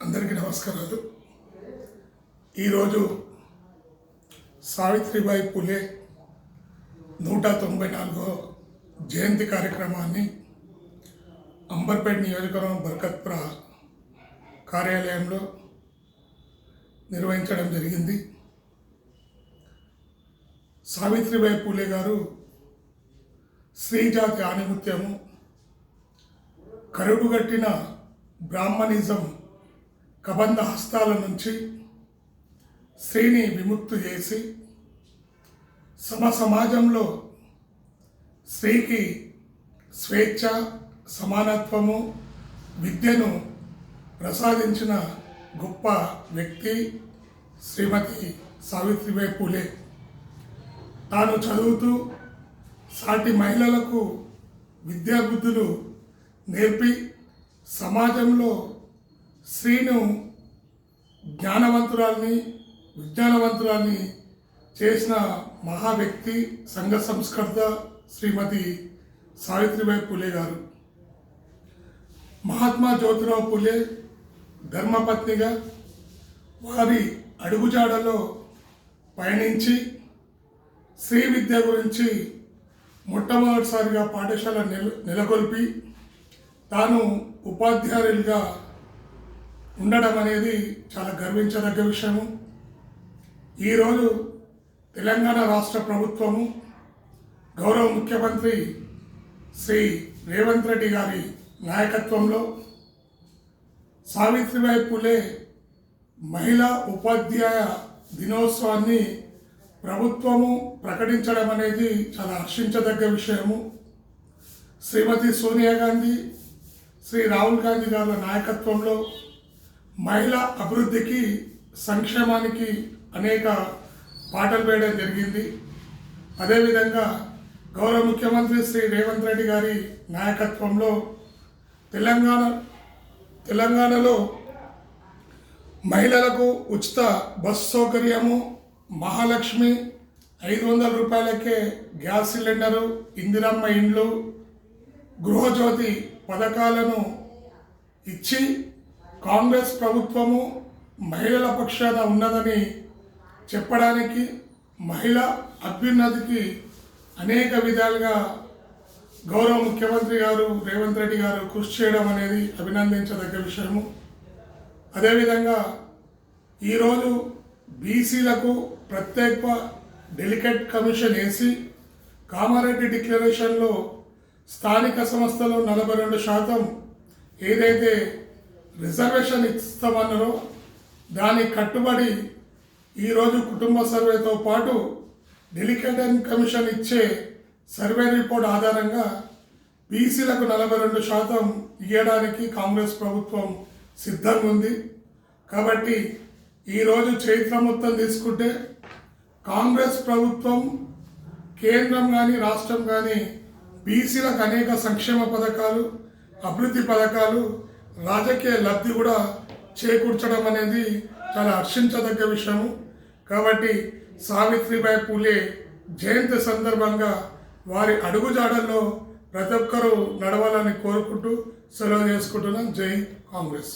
అందరికీ నమస్కారాలు. ఈరోజు సావిత్రిబాయి పులే నూట తొంభై నాలుగో జయంతి కార్యక్రమాన్ని అంబర్పేట నియోజకవర్గం బర్కత్పుర కార్యాలయంలో నిర్వహించడం జరిగింది. సావిత్రిబాయి పూలే గారు స్త్రీజాతి ఆనిముత్యము కరుడుగట్టిన బ్రాహ్మణిజం కబంధ హస్తాల నుంచి స్త్రీని విముక్తి చేసి సమ సమాజంలో స్త్రీకి స్వేచ్ఛ సమానత్వము విద్యను ప్రసాదించిన గొప్ప వ్యక్తి శ్రీమతి సావిత్రిబాయి పూలే. తాను చదువుతూ సాటి మహిళలకు విద్యాబుద్ధులు నేర్పి సమాజంలో స్త్రీను జ్ఞానవంతురాల్ని విజ్ఞానవంతురాల్ని చేసిన మహా వ్యక్తి సంఘ సంస్కర్త శ్రీమతి సావిత్రిబాయి పూలే గారు. మహాత్మా జ్యోతిరావు పూలే ధర్మపత్నిగా వారి అడుగుజాడలో పయనించి స్త్రీ విద్య గురించి మొట్టమొదటిసారిగా పాఠశాల నెల నెలకొల్పి తాను ఉపాధ్యాయులుగా ఉండడం అనేది చాలా గర్వించదగ్గ విషయము. ఈరోజు తెలంగాణ రాష్ట్ర ప్రభుత్వము గౌరవ ముఖ్యమంత్రి శ్రీ రేవంత్ రెడ్డి గారి నాయకత్వంలో సావిత్రిబాయి పూలే మహిళా ఉపాధ్యాయ దినోత్సవాన్ని ప్రభుత్వము ప్రకటించడం అనేది చాలా హర్షించదగ్గ విషయము. శ్రీమతి సోనియా గాంధీ శ్రీ రాహుల్ గాంధీ గారి నాయకత్వంలో మహిళా అభివృద్ధికి సంక్షేమానికి అనేక పాటలు వేయడం జరిగింది. అదేవిధంగా గౌరవ ముఖ్యమంత్రి శ్రీ రేవంత్ రెడ్డి గారి నాయకత్వంలో తెలంగాణ తెలంగాణలో మహిళలకు ఉచిత బస్ సౌకర్యము మహాలక్ష్మి ఐదు వందల రూపాయలకే గ్యాస్ సిలిండరు ఇందిరమ్మ ఇండ్లు గృహజ్యోతి పథకాలను ఇచ్చి కాంగ్రెస్ ప్రభుత్వము మహిళల పక్షాన ఉన్నదని చెప్పడానికి మహిళ అభ్యున్నతికి అనేక విధాలుగా గౌరవ ముఖ్యమంత్రి గారు రేవంత్ రెడ్డి గారు కృషి చేయడం అనేది అభినందించదగ్గ విషయము. అదేవిధంగా ఈరోజు బీసీలకు ప్రత్యేక డెలికేట్ కమిషన్ వేసి కామారెడ్డి డిక్లరేషన్లో స్థానిక సంస్థలు నలభై రెండు శాతం ఏదైతే రిజర్వేషన్ ఇస్తామన్నారో. దానికి కట్టుబడి ఈరోజు కుటుంబ సర్వేతో పాటు డెలికేటెడ్ కమిషన్ ఇచ్చే సర్వే రిపోర్ట్ ఆధారంగా బీసీలకు నలభై రెండు శాతం ఇవ్వడానికి కాంగ్రెస్ ప్రభుత్వం సిద్ధంగా ఉంది. కాబట్టి ఈరోజు చైత్ర మొత్తం తీసుకుంటే కాంగ్రెస్ ప్రభుత్వం కేంద్రం కానీ రాష్ట్రం కానీ బీసీలకు అనేక సంక్షేమ పథకాలు అభివృద్ధి పథకాలు రాజకీయ లబ్ధి కూడా చేకూర్చడం అనేది చాలా హర్షించదగ్గ విషయము. కాబట్టి సావిత్రిబాయి పూలే జయంతి సందర్భంగా వారి అడుగుజాడల్లో ప్రతి ఒక్కరూ నడవాలని కోరుకుంటూ సెలవు చేసుకుంటున్నాం. జై కాంగ్రెస్.